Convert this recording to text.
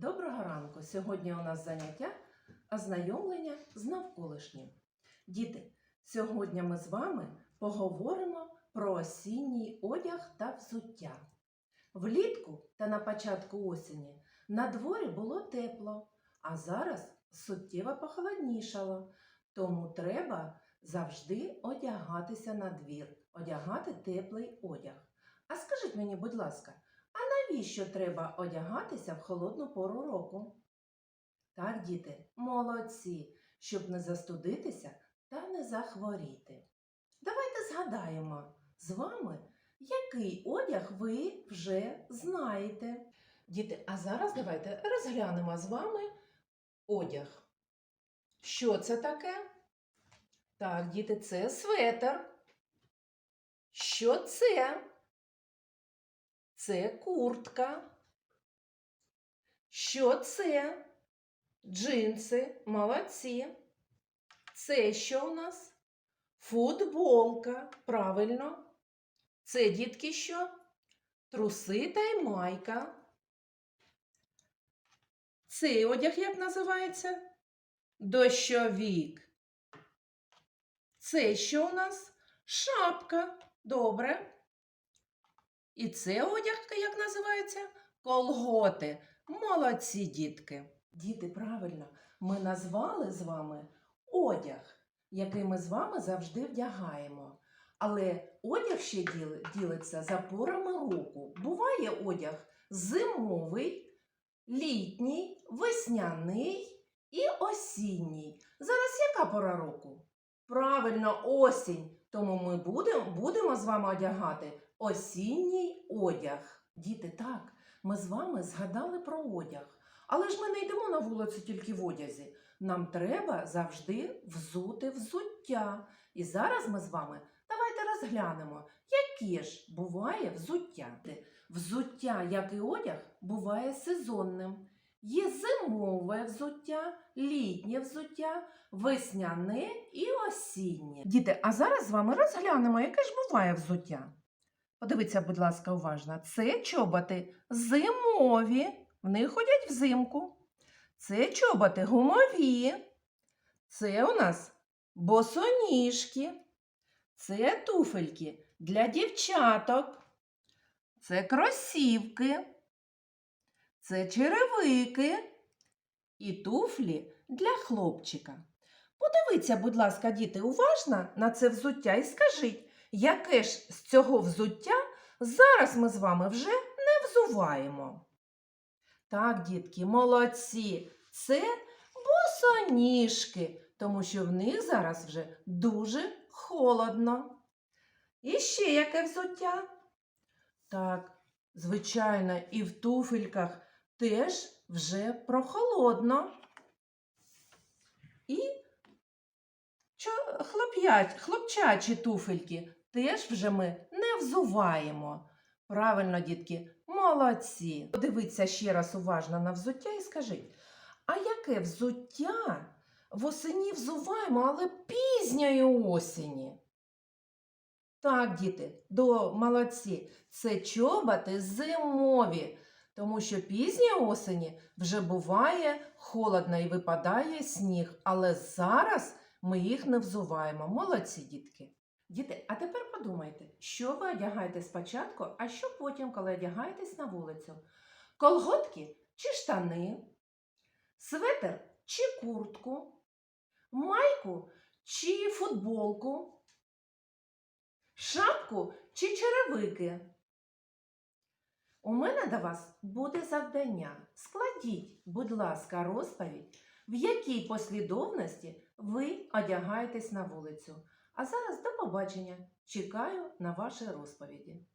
Доброго ранку! Сьогодні у нас заняття ознайомлення з навколишнім. Діти, сьогодні ми з вами поговоримо про осінній одяг та взуття. Влітку та на початку осені на дворі було тепло, а зараз суттєво похолоднішало, тому треба завжди одягатися на двір, одягати теплий одяг. А скажіть мені, будь ласка, навіщо треба одягатися в холодну пору року? Так, діти, молодці, щоб не застудитися та не захворіти. Давайте згадаємо з вами, який одяг ви вже знаєте. Діти, а зараз давайте розглянемо з вами одяг. Що це таке? Так, діти, це светр. Що це? Це куртка. Що це? Джинси, молодці. Це що у нас? Футболка. Правильно. Це, дітки, що? Труси та й майка. Цей одяг як називається? Дощовік. Це що у нас? Шапка. Добре. І це одяг, як називається? Колготи. Молодці дітки. Діти, правильно, ми назвали з вами одяг, який ми з вами завжди вдягаємо. Але одяг ще ділиться за порами року. Буває одяг зимовий, літній, весняний і осінній. Зараз яка пора року? Правильно, осінь. Тому ми будемо, будемо з вами одягати осінній одяг. Діти, так, ми з вами згадали про одяг. Але ж ми не йдемо на вулицю тільки в одязі. Нам треба завжди взути взуття. І зараз ми з вами давайте розглянемо, яке ж буває взуття. Взуття, як і одяг, буває сезонним. Є зимове взуття, літнє взуття, весняне і осіннє. Діти, а зараз з вами розглянемо, яке ж буває взуття. Подивіться, будь ласка, уважно. Це чоботи зимові, в них ходять взимку. Це чоботи гумові. Це у нас босоніжки. Це туфельки для дівчаток. Це кросівки. Це черевики і туфлі для хлопчика. Подивіться, будь ласка, діти, уважно на це взуття і скажіть, яке ж з цього взуття зараз ми з вами вже не взуваємо. Так, дітки, молодці, це босоніжки, тому що в них зараз вже дуже холодно. І ще яке взуття? Так, звичайно, і в туфельках теж вже прохолодно. І хлоп'ять, хлопчачі туфельки теж вже ми не взуваємо. Правильно, дітки, молодці. Подивіться ще раз уважно на взуття і скажіть, а яке взуття восені взуваємо, але пізньої осені? Так, діти, до молодці. Це чоботи зимові, тому що пізньої осені вже буває холодно і випадає сніг, але зараз ми їх не взуваємо. Молодці, дітки. Діти, а тепер подумайте, що ви одягаєте спочатку, а що потім, коли одягаєтесь на вулицю? Колготки чи штани, светр чи куртку, майку чи футболку, шапку чи черевики. У мене до вас буде завдання. Складіть, будь ласка, розповідь, в якій послідовності ви одягаєтесь на вулицю. А зараз до побачення. Чекаю на ваші розповіді.